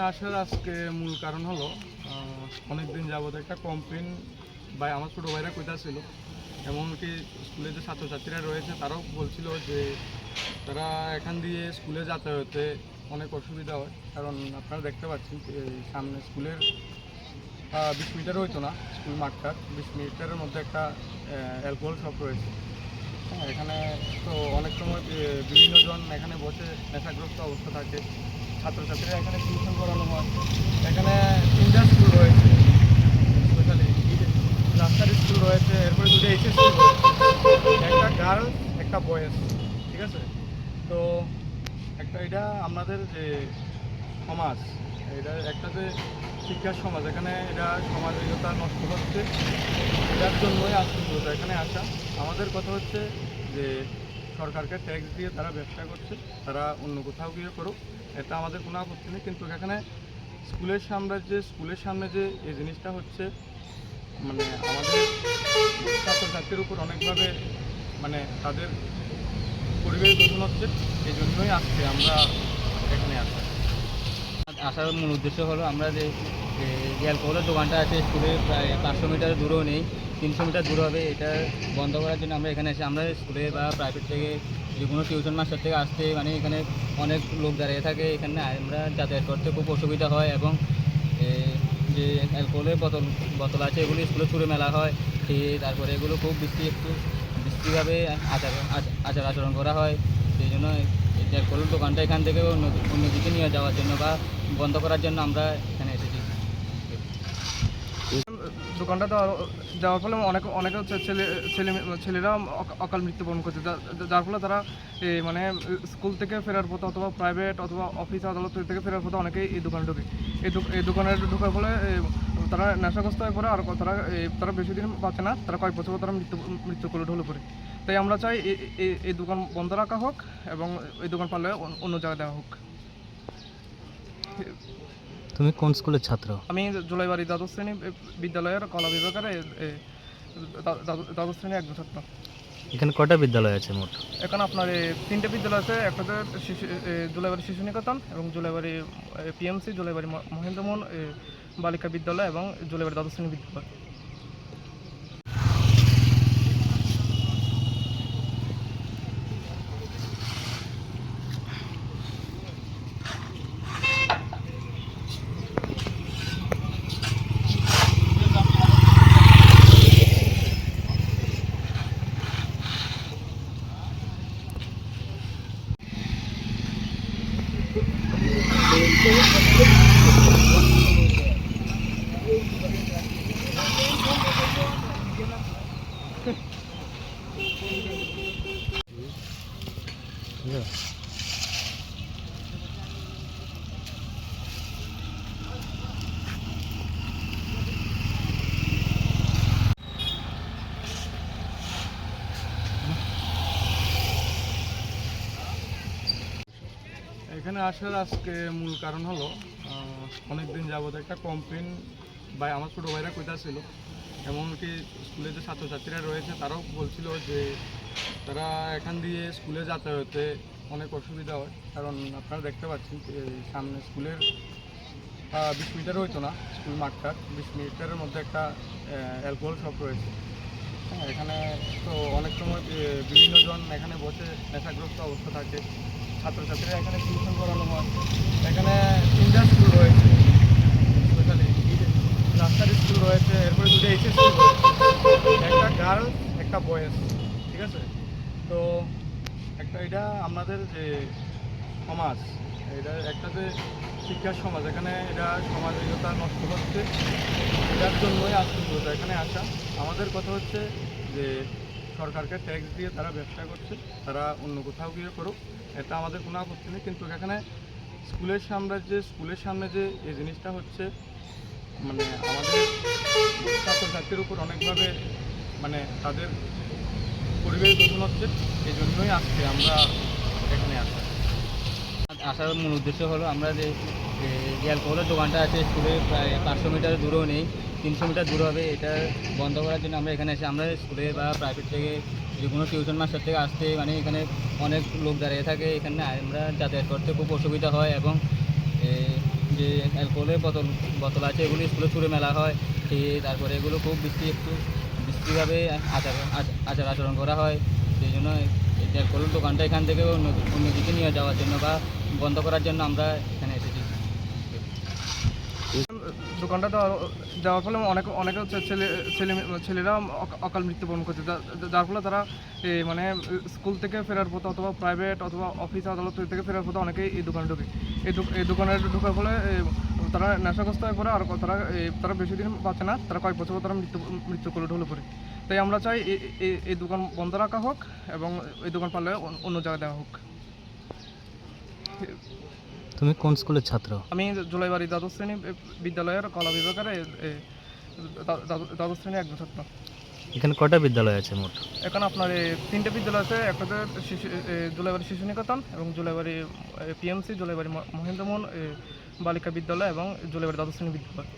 এখানে আসার আজকে মূল কারণ হলো অনেক দিন যাবত একটা কমপ্লেন বা আমার ছোটো ভাইরা কইতাছিল। এমনকি স্কুলে যে ছাত্রছাত্রীরা রয়েছে, তারাও বলছিল যে তারা এখান দিয়ে স্কুলে যাতায়াতে অনেক অসুবিধা হয়। কারণ আপনারা দেখতে পাচ্ছেন সামনে স্কুলের বিশ মিটার হইতো না, স্কুল মাঠটার বিশ মিটারের মধ্যে একটা অ্যালকোহল শপ রয়েছে। হ্যাঁ এখানে তো অনেক সময় বিভিন্নজন এখানে বসে নেশাগ্রস্ত অবস্থা থাকে। ছাত্রছাত্রীরা এখানে টিউশন করানো হয়। এখানে তিনটা স্কুল রয়েছে। স্পেশালি নার্সারি স্কুল রয়েছে, এরপরে দুটো এইচএস স্কুল একটা গার্লস একটা বয়েজ ঠিক আছে? তো একটা, এটা আমাদের যে সমাজ, এটা একটা যে শিক্ষার সমাজ, এখানে এটা সমাজিকতা নষ্ট হচ্ছে। এটার জন্যই মূলত এখানে আসা। আমাদের কথা হচ্ছে যে সরকারকে ট্যাক্স দিয়ে তারা ব্যবসা করছে, তারা অন্য কোথাও গিয়ে করুক, এটা আমাদের কোনো আপত্তি নেই। কিন্তু এখানে স্কুলের সামনে যে স্কুলের সামনে যে এই জিনিসটা হচ্ছে মানে আমাদের ছাত্রছাত্রীর উপর অনেকভাবে মানে তাদের পরিবেশ দূষণ হচ্ছে, এই জন্যই আজকে আমরা এখানে আসা আসার মূল উদ্দেশ্য হলো আমরা যে অ্যালকোহলের দোকানটা আছে স্কুলের প্রায় পাঁচশো মিটার দূরেও নেই। তিনশো মিটার দূর হবে, এটা বন্ধ করার জন্য আমরা এখানে এসে, আমরা স্কুলে বা প্রাইভেট থেকে যে কোনো টিউশন মাস্টার থেকে আসতে মানে এখানে অনেক লোক দাঁড়িয়ে থাকে, এখানে আমরা যাতায়াত করতে খুব অসুবিধা হয় এবং যে অ্যালকোহলের বোতল বোতল আছে, এগুলো স্কুলে ছুঁড়ে মেলা হয় তারপরে এগুলো খুব বৃষ্টি একটু, বৃষ্টিভাবে আচার আচ- আচার আচরণ করা হয়, সেই জন্য অ্যালকোহলের দোকানটা এখান থেকে অন্য, অন্যদিকে নিয়ে যাওয়ার জন্য বা বন্ধ করার জন্য আমরা এখানে দোকানটা তো যাওয়ার ফলে অনেক অনেক ছেলে ছেলে, ছেলেরা অকা- অকাল মৃত্যুবরণ করছে। যার ফলে তারা মানে স্কুল থেকে ফেরার পথে অথবা প্রাইভেট অথবা অফিস আদালত থেকে ফেরার পথে অনেকেই এই দোকানে ঢোকে। এই দোকানে ঢোকার ফলে তারা নেশাগ্রস্ত হয়ে পড়ে আর তারা তারা বেশি দিন বাঁচে না, তারা কয়েক বছর তারা মৃত্যু মৃত্যু করে ঢলে পড়ে। তাই আমরা চাই এই দোকান বন্ধ রাখা হোক এবং এই দোকান পারলে অন্য জায়গায় দেওয়া হোক। তুমি কোন স্কুলের ছাত্র? আমি জুলাইবাড়ি দ্বাদশ শ্রেণি বিদ্যালয়ের কলা বিভাগের দ্বাদশ শ্রেণি একজন ছাত্র এখানে কটা বিদ্যালয় আছে মোট? এখানে আপনার তিনটে বিদ্যালয় আছে একটাতে শিশু জুলাইবাড়ি শিশু নিকেতন এবং জুলাইবাড়ি পিএমসি জুলাইবাড়ি মহেন্দ্রমোহন বালিকা বিদ্যালয় এবং জুলাইবাড়ি দ্বাদশ শ্রেণি বিদ্যালয়। এখানে আসার আজকে মূল কারণ হলো অনেক দিন যাবত একটা কমপ্লেন বা আমার ছোটো ভাইরা কইতাছিল। এমনকি স্কুলে যে ছাত্রছাত্রীরা রয়েছে, তারাও বলছিল যে তারা এখান দিয়ে স্কুলে যাতায়াতে অনেক অসুবিধা হয়। কারণ আপনারা দেখতে পাচ্ছেন সামনে স্কুলের বিশ মিটার হইতো না স্কুল মাঠটার বিশ মিটারের মধ্যে একটা অ্যালকোহল শপ রয়েছে। হ্যাঁ এখানে তো অনেক সময় বিভিন্নজন এখানে বসে নেশাগ্রস্ত অবস্থা থাকে। ছাত্রছাত্রীরা এখানে টিউশন করানো হয়। এখানে তিনটা স্কুল রয়েছে। স্পেশালি নার্সারি স্কুল রয়েছে, এরপরে দুটো এইচএস স্কুল একটা গার্লস একটা বয়েজ ঠিক আছে? তো একটা, এটা আমাদের যে সমাজ, এটা একটা যে শিক্ষার সমাজ, এখানে এটা সমাজিকতা নষ্ট হচ্ছে। এটার জন্যই মূলত এখানে আসা। আমাদের কথা হচ্ছে যে সরকারকে ট্যাক্স দিয়ে তারা ব্যবসা করছে, তারা অন্য কোথাও গিয়ে করুক, এটা আমাদের কোনো আপত্তি নেই। কিন্তু এখানে স্কুলের সামনে যে স্কুলের সামনে যে এই জিনিসটা হচ্ছে মানে আমাদের ছাত্রছাত্রীর উপর অনেকভাবে মানে তাদের পরিবেশ দূষণ হচ্ছে, এই জন্যই আজকে আমরা এখানে আসা। আসার মূল উদ্দেশ্য হলো আমরা যে যে অ্যালকোহলের দোকানটা আছে স্কুলের প্রায় পাঁচশো মিটার দূরেও নেই। তিনশো মিটার দূর হবে, এটা বন্ধ করার জন্য আমরা এখানে এসে আমরা স্কুলে বা প্রাইভেট থেকে যে কোনো টিউশন মাস্টার থেকে আসতে মানে এখানে অনেক লোক দাঁড়িয়ে থাকে, এখানে আমরা যাতায়াত করতে খুব অসুবিধা হয় এবং যে অ্যালকোহলের বোতল বোতল আছে, এগুলো স্কুলে ছুঁড়ে মেলা হয় তারপরে এগুলো খুব বৃষ্টি একটু বিশ্রীভাবে আচার আচ- আচার আচরণ করা হয়, সেই জন্য অ্যালকোহলের দোকানটা এখান থেকে অন্য, অন্যদিকে নিয়ে যাওয়ার জন্য বা বন্ধ করার জন্য আমরা দোকানটা দেওয়ার ফলে অনেক অনেক ছেলে ছেলে ছেলেরা অকাল মৃত্যুবরণ করছে। যার ফলে তারা মানে স্কুল থেকে ফেরার পথে অথবা প্রাইভেট অথবা অফিস আদালত থেকে ফেরার পথে অনেকেই এই দোকানে ঢোকে। এই দোকানে ঢোকার ফলে তারা নেশাগ্রস্ত হয়ে পড়ে আর তারা তারা বেশি দিন বাঁচে না। তারা কয়েক বছর পর তারা মৃত্যু মৃত্যু করে ঢলে পড়ে। তাই আমরা চাই এই দোকান বন্ধ রাখা হোক এবং এই দোকান পারলে অন্য জায়গায় দেওয়া হোক। তুমি কোন স্কুলের ছাত্র? আমি জুলাইবাড়ি দ্বাদশ শ্রেণি বিদ্যালয়ের কলা বিভাগের দ্বাদশ শ্রেণি একজন ছাত্র। এখানে কটা বিদ্যালয় আছে মোট? এখানে আপনার তিনটে বিদ্যালয় আছে একটা শিশু এ, জুলাইবাড়ি শিশু নিকেতন এবং জুলাইবাড়ি পিএমসি জুলাইবাড়ি মহেন্দ্রমোহন মহেন্দ্র মোহন বালিকা বিদ্যালয় এবং জুলাইবাড়ি দ্বাদশ শ্রেণি বিদ্যালয়।